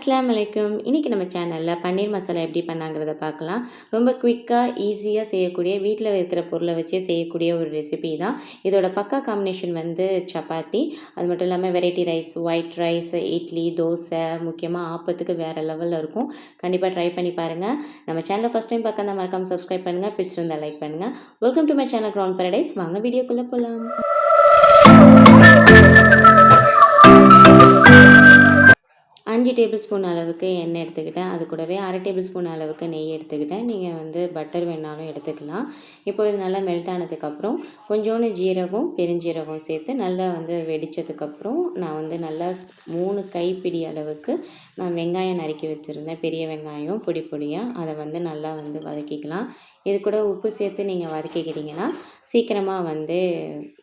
அஸ்லாம் வலைக்கும் இன்றைக்கி நம்ம சேனலில் பன்னீர் மசாலா எப்படி பண்ணாங்கிறத பார்க்கலாம். ரொம்ப குவிக்காக ஈஸியாக செய்யக்கூடிய வீட்டில் இருக்கிற பொருளை வச்சே செய்யக்கூடிய ஒரு ரெசிபி தான். இதோட பக்கா காம்பினேஷன் வந்து சப்பாத்தி. அது மட்டும் இல்லாமல் variety rice white rice idli dosa முக்கியமாக ஆப்பத்துக்கு வேறு லெவலில் இருக்கும். கண்டிப்பாக ட்ரை பண்ணி பாருங்கள் நம்ம சேனலை ஃபஸ்ட் டைம் பார்க்க மறக்காமல் சப்ஸ்கிரைப் பண்ணுங்கள் பிடிச்சிருந்தால் லைக் பண்ணுங்கள் welcome to my channel ground paradise வாங்க வீடியோக்குள்ளே போகலாம் அஞ்சு டேபிள் ஸ்பூன் அளவுக்கு எண்ணெய் எடுத்துக்கிட்டேன். அது கூடவே அரை டேபிள் ஸ்பூன் அளவுக்கு நெய் எடுத்துக்கிட்டேன். நீங்கள் வந்து பட்டர் வேணாலும் எடுத்துக்கலாம். இப்போ இது நல்லா மெல்ட் ஆனதுக்கப்புறம் கொஞ்சோண்டு ஜீரகம் பெருஞ்சீரகம் சேர்த்து நல்லா வந்து வெடித்ததுக்கப்புறம் நான் வந்து நல்லா மூணு கைப்பிடி அளவுக்கு நான் வெங்காயம் நறுக்கி வச்சுருந்தேன். பெரிய வெங்காயம் பொடி பொடியாக அதை வந்து நல்லா வந்து வதக்கிக்கலாம். இது கூட உப்பு சேர்த்து நீங்கள் வதக்கிக்கிட்டிங்கன்னா சீக்கிரமாக வந்து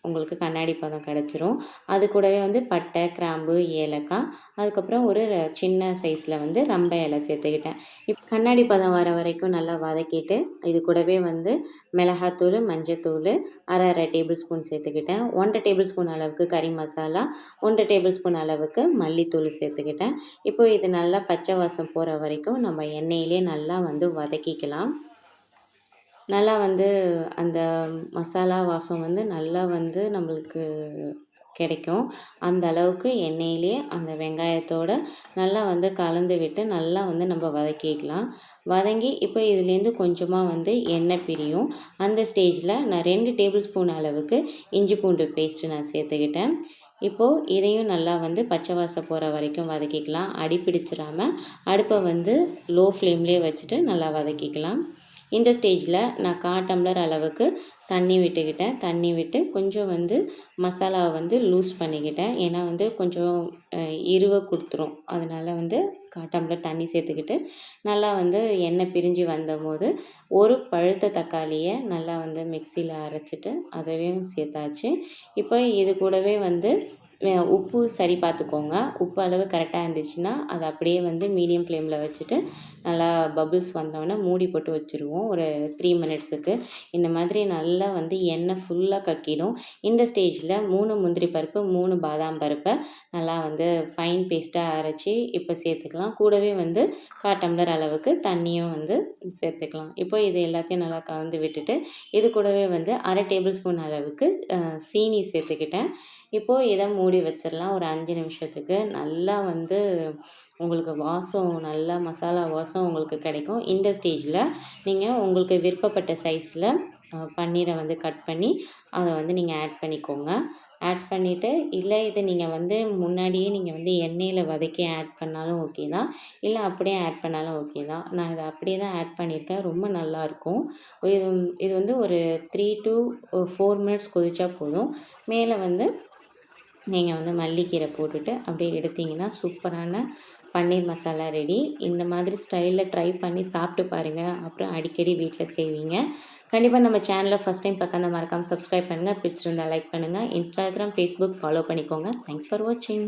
உங்களுக்கு கண்ணாடி பதம் கிடச்சிரும். அது கூடவே வந்து பட்டை கிராம்பு ஏலக்காய். அதுக்கப்புறம் ஒரு சின்ன சைஸில் வந்து ரம்ப இலை சேர்த்துக்கிட்டேன். இப்போ கண்ணாடி பதம் வர வரைக்கும் நல்லா வதக்கிட்டு இது கூடவே வந்து மிளகாத்தூள் மஞ்சத்தூள் அரை அரை டேபிள் ஸ்பூன் சேர்த்துக்கிட்டேன். ஒன்றரை டேபிள் ஸ்பூன் அளவுக்கு கறி மசாலா ஒன்றரை டேபிள் ஸ்பூன் அளவுக்கு மல்லித்தூள் சேர்த்துக்கிட்டேன். இப்போ இது நல்லா பச்சை வாசம் போகிற வரைக்கும் நம்ம எண்ணெயிலே நல்லா வந்து வதக்கிக்கலாம். நல்லா வந்து அந்த மசாலா வாசம் வந்து நல்லா வந்து நம்மளுக்கு கிடைக்கும். அந்த அளவுக்கு எண்ணெயிலே அந்த வெங்காயத்தோட நல்லா வந்து கலந்து விட்டு நல்லா வந்து நம்ம வதக்கிக்கலாம். வதங்கி இப்போ இதுலேருந்து கொஞ்சமாக வந்து எண்ணெய் பிரியும். அந்த ஸ்டேஜில் நான் ரெண்டு டேபிள் ஸ்பூன் அளவுக்கு இஞ்சி பூண்டு பேஸ்ட்டு நான் சேர்த்துக்கிட்டேன். இப்போது இதையும் நல்லா வந்து பச்சை வாசம் போகிற வரைக்கும் வதக்கிக்கலாம். அடி பிடிச்சிடாமல் அடுப்பை வந்து லோ ஃப்ளேம்லேயே வச்சுட்டு நல்லா வதக்கிக்கலாம். இந்த ஸ்டேஜில் நான் கால் டம்ளர் அளவுக்கு தண்ணி விட்டுக்கிட்டேன். தண்ணி விட்டு கொஞ்சம் வந்து மசாலாவை வந்து லூஸ் பண்ணிக்கிட்டேன். ஏன்னா வந்து கொஞ்சம் இருவை கொடுத்துரும். அதனால் வந்து கால் டம்ளர் தண்ணி சேர்த்துக்கிட்டு நல்லா வந்து எண்ணெய் பிரிஞ்சு வந்தபோது ஒரு பழுத்த தக்காளியை நல்லா வந்து மிக்சியில் அரைச்சிட்டு அதையும் சேர்த்தாச்சு. இப்போ இது கூடவே வந்து உப்பு சரி பார்த்துக்கோங்க உப்பு அளவு கரெக்டாக இருந்துச்சுன்னா அதை அப்படியே வந்து மீடியம் ஃப்ளேமில் வச்சுட்டு நல்லா பபுள்ஸ் வந்தோடனே மூடி போட்டு வச்சுருவோம். ஒரு த்ரீ மினிட்ஸுக்கு இந்த மாதிரி நல்லா வந்து எண்ணெய் ஃபுல்லாக கக்கிடும். இந்த ஸ்டேஜில் மூணு முந்திரி பருப்பு மூணு பாதாம் பருப்பை நல்லா வந்து ஃபைன் பேஸ்ட்டாக அரைச்சி இப்போ சேர்த்துக்கலாம். கூடவே வந்து கால் டம்ளர் அளவுக்கு தண்ணியும் வந்து சேர்த்துக்கலாம். இப்போ இது எல்லாத்தையும் நல்லா கலந்து விட்டுட்டு இது கூடவே வந்து அரை டேபிள் ஸ்பூன் அளவுக்கு சீனி சேர்த்துக்கிட்டேன். இப்போது இதை மூடி வச்சிடலாம் ஒரு அஞ்சு நிமிஷத்துக்கு. நல்லா வந்து உங்களுக்கு வாசம் நல்லா மசாலா வாசம் உங்களுக்கு கிடைக்கும். இந்த ஸ்டேஜில் நீங்கள் உங்களுக்கு விருப்பப்பட்ட சைஸில் பன்னீரை வந்து கட் பண்ணி அதை வந்து நீங்கள் ஆட் பண்ணிக்கோங்க. ஆட் பண்ணிவிட்டு இல்லை இதை நீங்கள் வந்து முன்னாடியே நீங்கள் வந்து எண்ணெயில் வதக்கி ஆட் பண்ணாலும் ஓகே தான். இல்லை அப்படியே ஆட் பண்ணாலும் ஓகே தான். நான் இதை அப்படியே தான் ஆட் பண்ணியிருக்கேன். ரொம்ப நல்லாயிருக்கும் இது இது வந்து ஒரு த்ரீ டு ஃபோர் மினிட்ஸ் கொதிச்சா போதும். மேலே வந்து நீங்கள் வந்து மல்லிக்கீரை போட்டுட்டு அப்படியே எடுத்தீங்கன்னா சூப்பரான பன்னீர் மசாலா ரெடி. இந்த மாதிரி ஸ்டைலில் ட்ரை பண்ணி சாப்பிட்டு பாருங்கள் அப்புறம் அடிக்கடி வீட்டில் செய்வீங்க. கண்டிப்பாக நம்ம சேனலை ஃபஸ்ட் டைம் பக்கம் மறக்காமல் சப்ஸ்கிரைப் பண்ணுங்கள் பிடிச்சிருந்தால் லைக் பண்ணுங்கள் இன்ஸ்டாகிராம் ஃபேஸ்புக் ஃபாலோ பண்ணிக்கோங்க. தேங்க்ஸ் ஃபார் வாட்சிங்